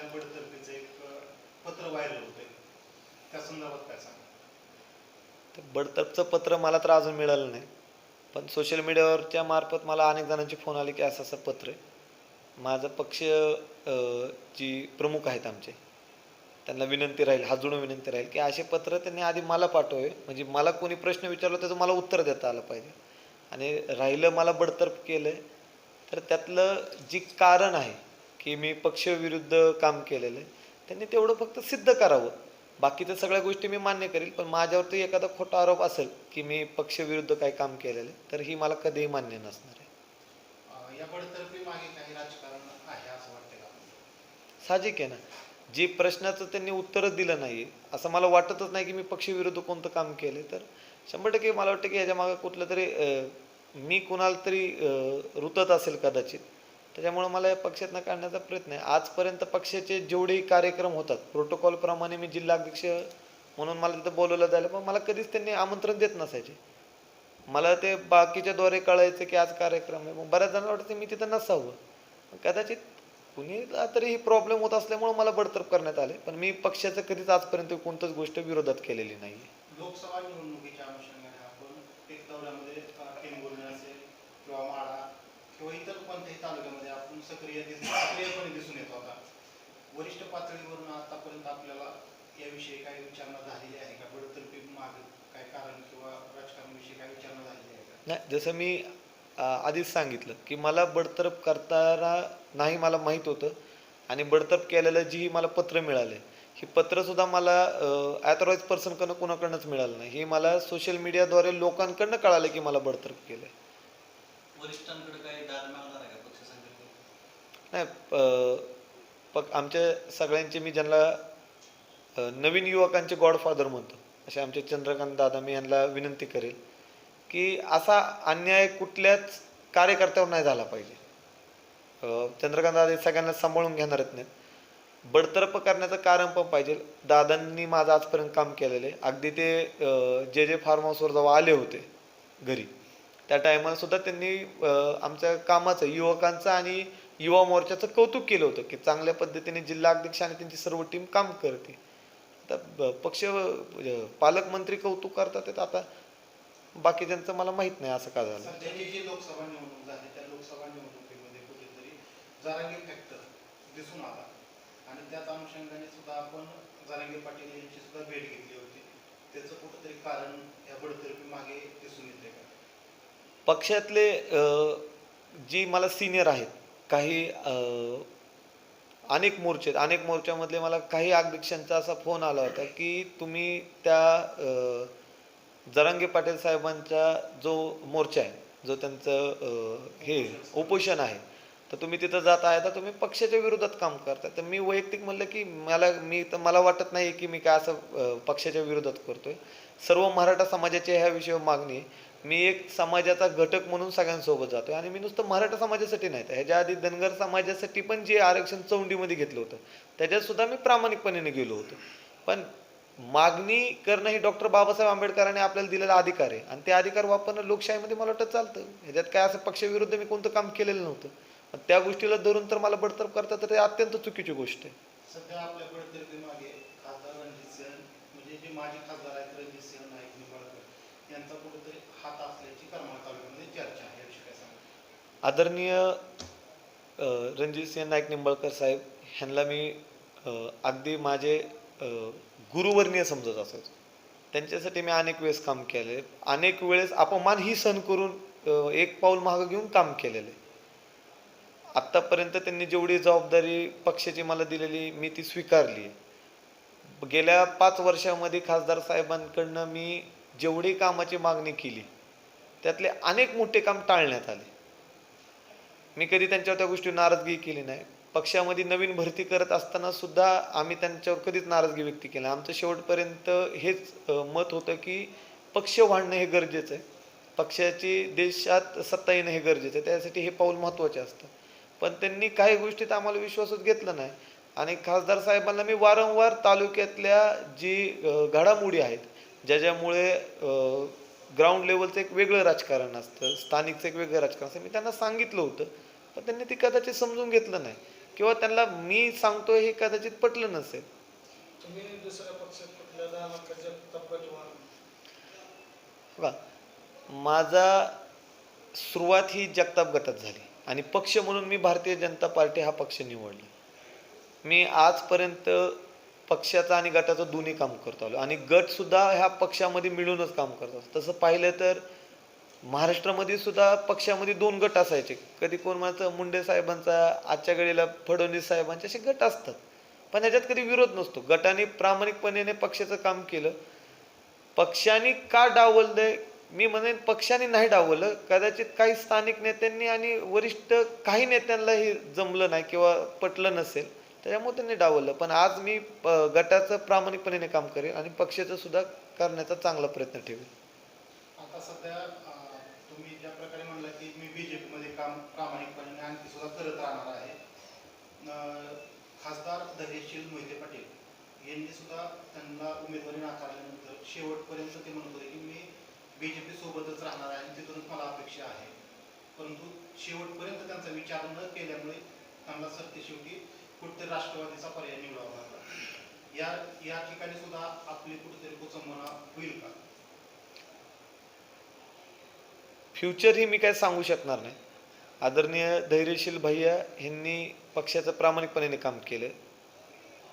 आपल्या बडतर्फीचं एक पत्र व्हायरल होतंय. त्या संदर्भात काय सांगा बडतर्फचं पत्र मला तर अजून मिळालं नाही. पण सोशल मीडियावरच्या मार्फत मला अनेक जणांचे फोन आले की असं असं पत्र आहे. माझं पक्ष जी प्रमुख आहेत आमचे त्यांना विनंती राहील हाजून विनंती राहील की असे पत्र त्यांनी आधी मला पाठवावे. म्हणजे मला कोणी प्रश्न विचारला त्याचं मला उत्तर देता आलं पाहिजे. आणि राहिलं मला बडतर्फ केलं आहे तर त्यातलं जी कारण आहे की मी पक्षविरुद्ध काम केलेलं आहे. त्यांनी तेवढं फक्त सिद्ध करावं. बाकीच्या सगळ्या गोष्टी मी मान्य करेल पण माझ्यावरती एखादा खोटा आरोप असेल की मी पक्षविरुद्ध काही काम केलेलं आहे तर ही मला कधीही मान्य नसणार आहे. साहजिक आहे ना. जी प्रश्नाचं त्यांनी उत्तरच दिलं नाही असं मला वाटतच नाही की मी पक्षविरुद्ध कोणतं काम केलं तर शंभर टक्के मला वाटतं की ह्याच्या मागे कुठलं तरी मी कुणाला तरी रुतत असेल कदाचित त्याच्यामुळं मला या पक्षातनं काढण्याचा प्रयत्न आहे. आजपर्यंत पक्षाचे जेवढे कार्यक्रम होतात प्रोटोकॉलप्रमाणे मी जिल्हाध्यक्ष म्हणून मला तिथं बोलवलं जायला पण मला कधीच त्यांनी आमंत्रण देत नसायचे. मला ते बाकीच्याद्वारे कळायचं की आज कार्यक्रम आहे. मग बऱ्याच जणांना वाटतं मी तिथं नसावं. कदाचित कुणी तरी ही प्रॉब्लेम होत असल्यामुळे मला बडतर्फ करण्यात आले पण मी पक्षाचं कधीच आजपर्यंत कोणतंच गोष्ट विरोधात केलेली नाही लोकसभा निवडणुकीच्या अनुषंगाने आपण एक दौऱ्यामध्ये असेल किंवा माळा किंवा इतर कोणत्याही तालुक्यामध्ये सक्रिय सक्रियपणे दिसून येत होता वरिष्ठ पातळीवरून आतापर्यंत आपल्याला याविषयी काही विचारणा झालेली आहे का? बडतर्फी माग काय कारण किंवा राजकारणाविषयी काय विचारणा झालेली आहे का? नाही जसं मी आधीच सांगितलं की मला बडतर्फ करताना नाही मला माहीत होतं आणि बडतर्फ केलेलं जी मला पत्र मिळाले. ही पत्रसुद्धा मला ॲथॉराईज पर्सनकडनं कुणाकडनंच मिळालं नाही. हे मला सोशल मीडियाद्वारे लोकांकडनं कळालं की मला बडतर्फ केलं वरिष्ठांकडे काही दाद मागणार आहे का पक्ष संघटनेत नाही अं, पक आमच्या सगळ्यांचे मी ज्यांना नवीन युवकांचे गॉडफादर म्हणतो असे आमचे चंद्रकांत दादा मी यांना विनंती करेल की असा अन्याय कुठल्याच कार्यकर्त्यावर नाही झाला पाहिजे. चंद्रकांत दादा सगळ्यांना सांभाळून घेणारच नाहीत. बडतर्फ करण्याचं कारण पण पाहिजे. दादांनी माझं आजपर्यंत काम केलेलं आहे. अगदी ते जे जे फार्म हाऊसवर जेव्हा आले होते घरी त्या टायमाला सुद्धा त्यांनी आमच्या कामाचं युवकांचं आणि युवा मोर्चाचं कौतुक केलं होतं की चांगल्या पद्धतीने जिल्हा अध्यक्ष आणि त्यांची सर्व टीम काम करते आता पक्ष अं, पालकमंत्री कौतुक करतात ते आता बाकीच्यांचं मला माहीत नाही असं का झालं. सध्याची जी लोकसभा निवडणूक झाली त्या लोकसभा निवडणुकीमध्ये कुठेतरी जारांगी फॅक्टर दिसून आला. आणि त्याच अनुषंगाने सुद्धा आपण जारांगे पाटील यांची सुद्धा भेट घेतली होती. त्याचं कुठंतरी कारण या बडतर्फी मागे दिसून येते का? पक्षातले जी मला सिनियर आहेत काही अनेक मोर्चे आहेत. अनेक मोर्चामधले मला काही अध्यक्षांचा असा फोन आला होता की तुम्ही त्या अ, जरांगे पाटील साहेबांचा जो मोर्चा आहे जो त्यांचं हे उपोषण आहे तर तुम्ही तिथं जात आहे तर तुम्ही पक्षाच्या विरोधात काम करता तर मी वैयक्तिक म्हणलं की मला मी तर मला वाटत नाही की मी काय असं पक्षाच्या विरोधात करतोय सर्व मराठा समाजाची ह्या विषयावर मागणी आहे मी एक समाजाचा घटक म्हणून सगळ्यांसोबत जातोय आणि मी नुसतं मराठा समाजासाठी नाही. तर ह्याच्या आधी धनगर समाजासाठी पण जे आरक्षण चौंडीमध्ये घेतलं होतं त्याच्यात सुद्धा मी प्रामाणिकपणे गेलो होतो. पण मागणी करणं ही डॉक्टर बाबासाहेब आंबेडकरांनी आपल्याला दिलेला अधिकार आहे आणि ते अधिकार वापरणं लोकशाहीमध्ये मला वाटतं चालतं. ह्याच्यात काय असं पक्षविरुद्ध मी कोणतं काम केलेलं नव्हतं. पण त्या गोष्टीला धरून तर मला बडतर्फ करतात तर ते अत्यंत चुकीची गोष्ट आहे. सध्या आपल्या मागे खासदार रणजित सिंह म्हणजे जे माजी खासदार आहेत रणजित सिंह नाईक निंबाळकर यांचा कुठेतरी हात असल्याची करमाळ तालुक्यामध्ये चर्चा आहे याविषयी काय सांगा आदरणीय रणजितसिंह नाईक निंबाळकर साहेब ह्यांना मी अगदी माझे गुरुवर्णीय समजत असायचो त्यांच्यासाठी मी अनेक वेळेस काम केले. अनेक वेळेस अपमान ही सहन करून एक पाऊल मागं घेऊन काम केलेलं. आहे आत्तापर्यंत त्यांनी जेवढी जबाबदारी पक्षाची मला दिलेली मी ती स्वीकारली. आहे गेल्या पाच वर्षामध्ये खासदार साहेबांकडनं मी जेवढी कामाची मागणी केली त्यातले अनेक मोठे काम टाळण्यात आले. मी कधी त्यांच्यावर त्या गोष्टी नाराजगी केली नाही. पक्षामध्ये नवीन भरती करत असताना सुद्धा आम्ही त्यांच्यावर कधीच नाराजगी व्यक्त केली आमचं शेवटपर्यंत हेच मत होतं की पक्ष वाढणं हे गरजेचं आहे. पक्षाची देशात सत्ता येणं हे गरजेचं आहे. त्यासाठी हे पाऊल महत्त्वाचे असतं. पण त्यांनी काही गोष्टीत आम्हाला विश्वासच घेतला नाही. आणि खासदार साहेबांना मी वारंवार तालुक्यातल्या जी घडामोडी आहेत ज्याच्यामुळे ग्राउंड लेवलचं एक वेगळं राजकारण असतं स्थानिकचं एक वेगळं राजकारण असतं. मी त्यांना सांगितलं होतं पण त्यांनी ती कदाचित समजून घेतलं नाही. किंवा त्यांना मी सांगतोय हे कदाचित पटलं नसेल. बघा माझा सुरुवात ही जगताप गटात झाली. आणि पक्ष म्हणून मी भारतीय जनता पार्टी हा पक्ष निवडला. मी आजपर्यंत पक्षाचं आणि गटाचं दोन्ही काम करतो आलो. आणि गटसुद्धा ह्या पक्षामध्ये मिळूनच काम करतो तसं पाहिलं तर महाराष्ट्रामध्ये सुद्धा पक्षामध्ये दोन गट असायचे. कधी कोण म्हणायचं मुंडे साहेबांचा आजच्या घडीला फडणवीस साहेबांचे असे गट असतात. पण याच्यात कधी विरोध नसतो. गटाने प्रामाणिकपणे पक्षाचं काम केलं. पक्षाने का डावललंय? मी म्हणेन पक्षाने नाही डावलं कदाचित काही स्थानिक नेत्यांनी आणि वरिष्ठ काही नेत्यांना हे जमलं नाही किंवा पटलं नसेल. त्याच्यामुळे त्यांनी डावललं. पण आज मी प- गटाचं प्रामाणिकपणे काम करेन आणि पक्षाचं सुद्धा करण्याचा चांगला प्रयत्न ठेवेल आता सध्या तुम्ही ज्या प्रकारे म्हणला की मी बीजेपीमध्ये काम प्रामाणिकपणे आणखी सुद्धा करत राहणार आहे. खासदार धैर्यशील मोहिते पाटील यांनी सुद्धा त्यांना उमेदवारी नाकारल्यानंतर शेवटपर्यंत ते म्हणत होते की मी बीजेपी सोबतच राहणार आहे आणि तिथूनच मला अपेक्षा आहे. परंतु शेवटपर्यंत त्यांचा विचार न केल्यामुळे त्यांना सरते शेवटी कुठेतरी राष्ट्रवादीचा पर्याय निवडावा लागला. या या ठिकाणी सुद्धा आपली कुठेतरी कुचंबना होईल का? फ्युचर ही मी काय सांगू शकणार नाही. आदरणीय धैर्यशील भैया यांनी पक्षाचं प्रामाणिकपणे काम केलं.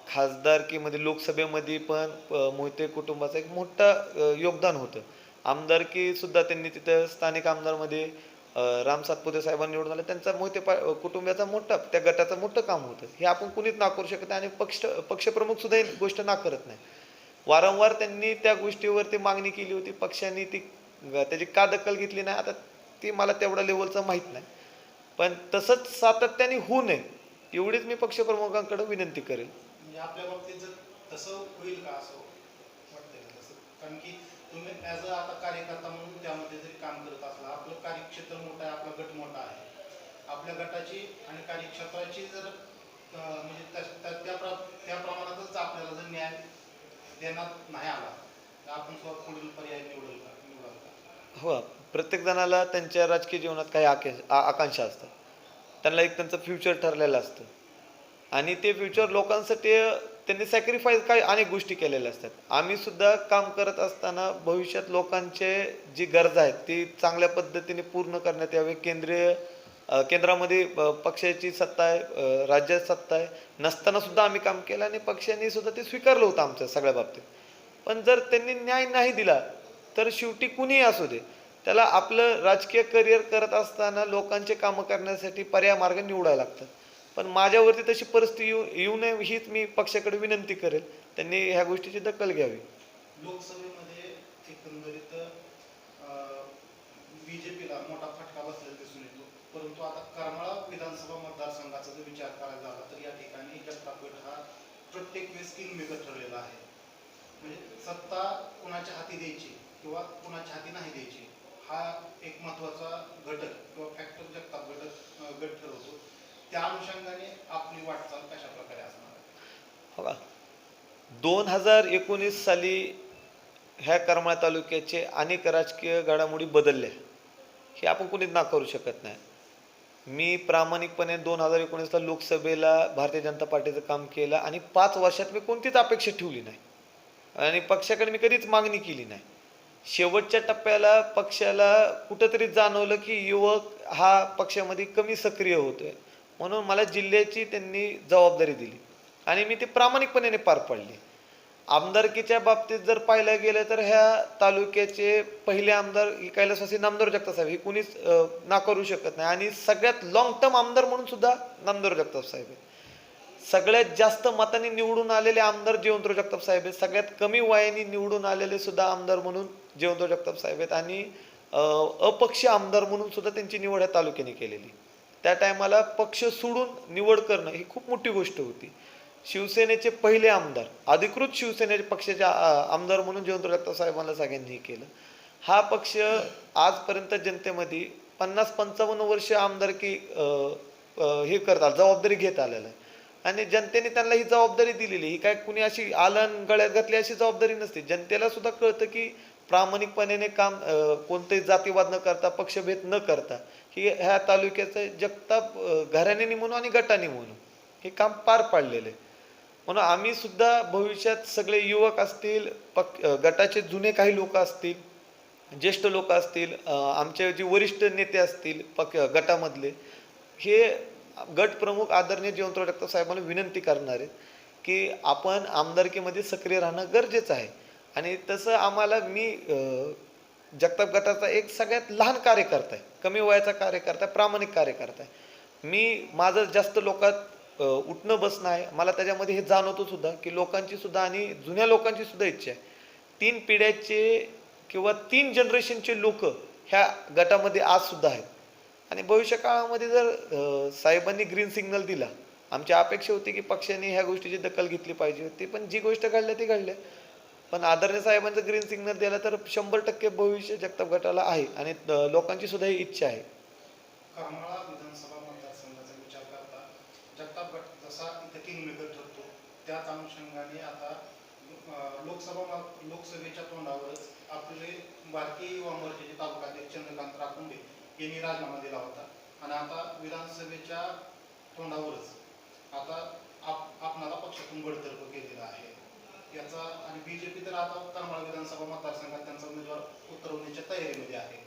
खासदारकीमध्ये लोकसभेमध्ये पण मोहिते कुटुंबाचं एक मोठं योगदान होतं. आमदारकीसुद्धा त्यांनी तिथं स्थानिक आमदारमध्ये राम सातपुते साहेबांनी निवडून आले त्यांचा मोहिते पा मोठं मोठा त्या गटाचं मोठं काम होतं. हे आपण कुणीच नाकारू शकत नाही आणि पक्ष पक्षप्रमुख सुद्धा ही गोष्ट नाकारत नाही. वारंवार त्यांनी त्या गोष्टीवरती मागणी केली होती पक्षांनी ती त्याची का दखल घेतली नाही आता ती मला तेवढ्या लेवलचं माहीत नाही. पण तसंच सातत्याने होऊ नये एवढीच मी पक्षप्रमुखांकडे विनंती करेल. म्हणजे आपल्या बाबतीत जर तसं होईल का असं वाटतंय का तसं कारण की तुम्ही ॲज अ आता कार्यकर्ता म्हणून त्यामध्ये जरी काम करत असला आपलं कार्यक्षेत्र मोठं आहे आपला गट मोठा आहे. आपल्या गटाची आणि कार्यक्षेत्राची जर म्हणजे त्या- त्या- प्र- त्या प्रमाणातच आपल्याला जर न्याय देण्यात नाही आला तर आपण स्वतः पुढील पर्याय निवडेल का? निवडाल का? हो प्रत्येक जणाला त्यांच्या राजकीय जीवनात काही आके आकांक्षा असतात. त्यांना एक त्यांचं फ्युचर ठरलेलं असतं. आणि ते फ्युचर लोकांसाठी त्यांनी सॅक्रिफाईस काही अनेक गोष्टी केलेल्या असतात. आम्ही सुद्धा काम करत असताना भविष्यात लोकांचे जी गरजा आहेत ती चांगल्या पद्धतीने पूर्ण करण्यात यावे. केंद्रीय केंद्रामध्ये पक्षाची सत्ता आहे राज्यात सत्ता आहे. नसताना सुद्धा आम्ही काम केलं आणि पक्षाने सुद्धा ते स्वीकारलं होतं आमच्या सगळ्या बाबतीत. पण जर त्यांनी न्याय नाही दिला तर शेवटी कुणीही असू दे. त्याला आपलं राजकीय करिअर करत असताना लोकांचे कामं करण्यासाठी पर्याय मार्ग निवडायला लागतात. पण माझ्यावरती तशी परिस्थिती येऊ येऊ नये हीच मी पक्षाकडे विनंती करेल. त्यांनी ह्या गोष्टीची दखल घ्यावी. लोकसभेमध्ये एकंदरीत बीजेपीला मोठा फटका बसलेला दिसून येतो. परंतु आता करमाळा विधानसभा मतदारसंघाचा जर विचार करायला झाला तर या ठिकाणी जगताप गट हा प्रत्येक वेळेस किंगमेकर ठरलेला आहे. म्हणजे सत्ता कुणाच्या हाती द्यायची किंवा कुणाच्या हाती नाही द्यायची हा एक महत्त्वाचा घटक किंवा फॅक्टर जगताप गट गट ठरवतो. त्या अनुषंगाने आपली वाटचाल कशा प्रकारे असणार दोन हजार एकोणीस साली ह्या करमाळा तालुक्याचे अनेक राजकीय घडामोडी बदलल्या. हे आपण कुणीच नाकारू शकत नाही. मी प्रामाणिकपणे दोन हजार एकोणीसला लोकसभेला भारतीय जनता पार्टीचं काम केलं आणि पाच वर्षात मी कोणतीच अपेक्षा ठेवली नाही. आणि पक्षाकडे मी कधीच मागणी केली नाही. शेवटच्या टप्प्याला पक्षाला कुठंतरी जाणवलं की युवक हा पक्षामध्ये कमी सक्रिय होतोय. म्हणून मला जिल्ह्याची त्यांनी जबाबदारी दिली. आणि मी ती प्रामाणिकपणे पार पाडली. आमदारकीच्या बाबतीत जर पाहिलं गेलं तर ह्या तालुक्याचे पहिले आमदार ही कैलासवासी नामदार जगताप साहेब हे कुणीच नाकारू शकत नाही. आणि सगळ्यात लॉंग टर्म आमदार म्हणून सुद्धा नामदार जगताप साहेब आहेत. सगळ्यात जास्त मतांनी निवडून आलेले आमदार जयवंतराव जगताप साहेब आहेत. सगळ्यात कमी वयाने निवडून आलेले सुद्धा आमदार म्हणून जयवंतराव जगताप साहेब आहेत. आणि अपक्ष आमदार म्हणून सुद्धा त्यांची निवड ह्या तालुक्याने केलेली. त्या टायमाला पक्ष सोडून निवड करणं ही खूप मोठी गोष्ट होती. शिवसेनेचे पहिले आमदार अधिकृत शिवसेनेचे पक्षाचे आमदार म्हणून जयवंतराव जगताप साहेबांना सगळ्यांनी हे केलं. हा पक्ष आजपर्यंत जनतेमध्ये पन्नास पंचावन्न वर्ष आमदारकी हे करतात जबाबदारी घेत आलेला आहे. आणि जनतेने त्यांना ही जबाबदारी दिलेली ही काय कुणी अशी आलन गळ्यात घातली अशी जबाबदारी नसते. जनतेला सुद्धा कळतं की प्रामाणिकपणे काम कोणतेही जातीवाद न करता पक्षभेद न करता की ह्या तालुक्याचं जगताप अ, घराण्याने आणि गटाने म्हणू हे काम पार पाडलेलं आहे. म्हणून आम्ही सुद्धा भविष्यात सगळे युवक असतील पक गटाचे जुने काही लोक असतील ज्येष्ठ लोक असतील आमचे जे वरिष्ठ नेते असतील पक गटामधले हे गट प्रमुख आदरणीय जयवंतराव डॉक्टर साहेबांना विनंती करणार आहेत की आपण आमदारकीमध्ये सक्रिय राहणं गरजेचं आहे. आणि तसं आम्हाला मी जगताप गटाचा एक सगळ्यात लहान कार्यकर्ता आहे कमी वयाचा कार्यकर्ता आहे प्रामाणिक कार्यकर्ता आहे. मी माझं जास्त लोकात उठणं बसणं आहे. मला त्याच्यामध्ये हे जाणवतो सुद्धा की लोकांची सुद्धा आणि जुन्या लोकांची सुद्धा इच्छा आहे. तीन पिढ्याचे किंवा तीन जनरेशनचे लोक ह्या गटामध्ये आज सुद्धा आहेत. आणि भविष्य काळामध्ये जर साहेबांनी ग्रीन सिग्नल दिला आमची अपेक्षा होती की पक्षाने ह्या गोष्टीची दखल घेतली पाहिजे. होती पण जी गोष्ट घडल्या ती घडल्या. पण आदरणीय साहेबांचं ग्रीन सिग्नल दिलं तर शंभर टक्के भविष्य जगताप गटाला आहे आणि अ, लोकांची सुद्धा ही इच्छा आहे. करमाळा विधानसभा मतदारसंघाचा विचार करता जगताप गट जसा इथे ठरतो त्याच अनुषंगाने आता लोकसभा लोकसभेच्या तोंडावरच आपले भारतीय युवा मोर्चाचे तालुकाध्यक्ष चंद्रकांत राखुंडे यांनी राजीनामा दिला होता. आणि आता विधानसभेच्या तोंडावरच आता आप आपणाला पक्षातून बडतर्फ केलेला आहे. त्याचा आणि बीजेपी तर आता करमाळा विधानसभा मतदारसंघात त्यांचा उमेदवार उतरवण्याच्या तयारीमध्ये आहे.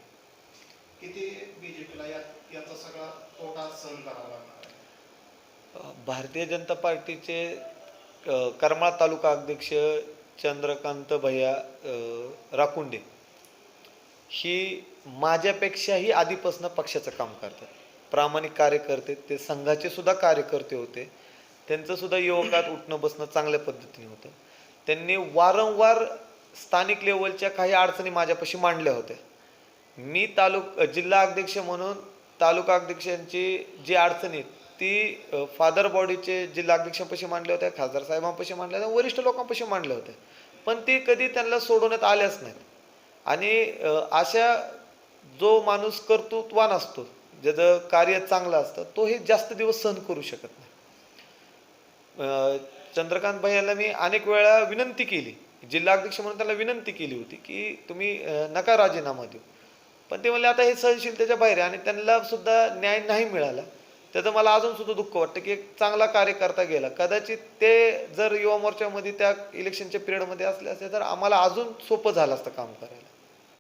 किती बीजेपीला यात याचा सगळा तोटा सहन करावा लागणार आहे? भारतीय जनता पार्टीचे अ, करमाळा तालुका अध्यक्ष चंद्रकांत भैया अ, राकुंडे ही माझ्यापेक्षाही आधीपासून पक्षाचं काम करतात. प्रामाणिक कार्यकर्ते ते संघाचे सुद्धा कार्यकर्ते होते. त्यांचं सुद्धा युवकात उठणं बसणं चांगल्या पद्धतीने होतं. त्यांनी वारंवार स्थानिक लेवलच्या काही अडचणी माझ्यापाशी मांडल्या होत्या. मी तालुक जिल्हा अध्यक्ष म्हणून तालुका अध्यक्षांची जी अडचणी आहेत, ती फादर बॉडीचे जिल्हा अध्यक्षांपाशी मांडल्या होत्या खासदार साहेबांपाशी मांडल्या होत्या वरिष्ठ लोकांपाशी मांडल्या होत्या. पण ती कधी त्यांना सोडवण्यात आल्याच नाहीत. आणि अशा जो माणूस कर्तृत्वान असतो ज्याचं कार्य चांगलं असतं तो हे जास्त दिवस सहन करू शकत नाही. चंद्रकांत चंद्रकांत भैयाला मी अनेक वेळा विनंती केली. जिल्हा अध्यक्ष म्हणून त्याला विनंती केली होती की तुम्ही नका राजीनामा देऊ. पण ते म्हणले आता हे सहनशीलतेच्या बाहेर आहे आणि त्यांना सुद्धा न्याय नाही मिळाला. त्याचं मला अजून सुद्धा दुःख वाटतं की एक चांगला कार्यकर्ता गेला. कदाचित ते जर युवा मोर्चामध्ये त्या इलेक्शनच्या पिरियडमध्ये असले असते तर आम्हाला अजून सोपं झालं असतं काम करायला.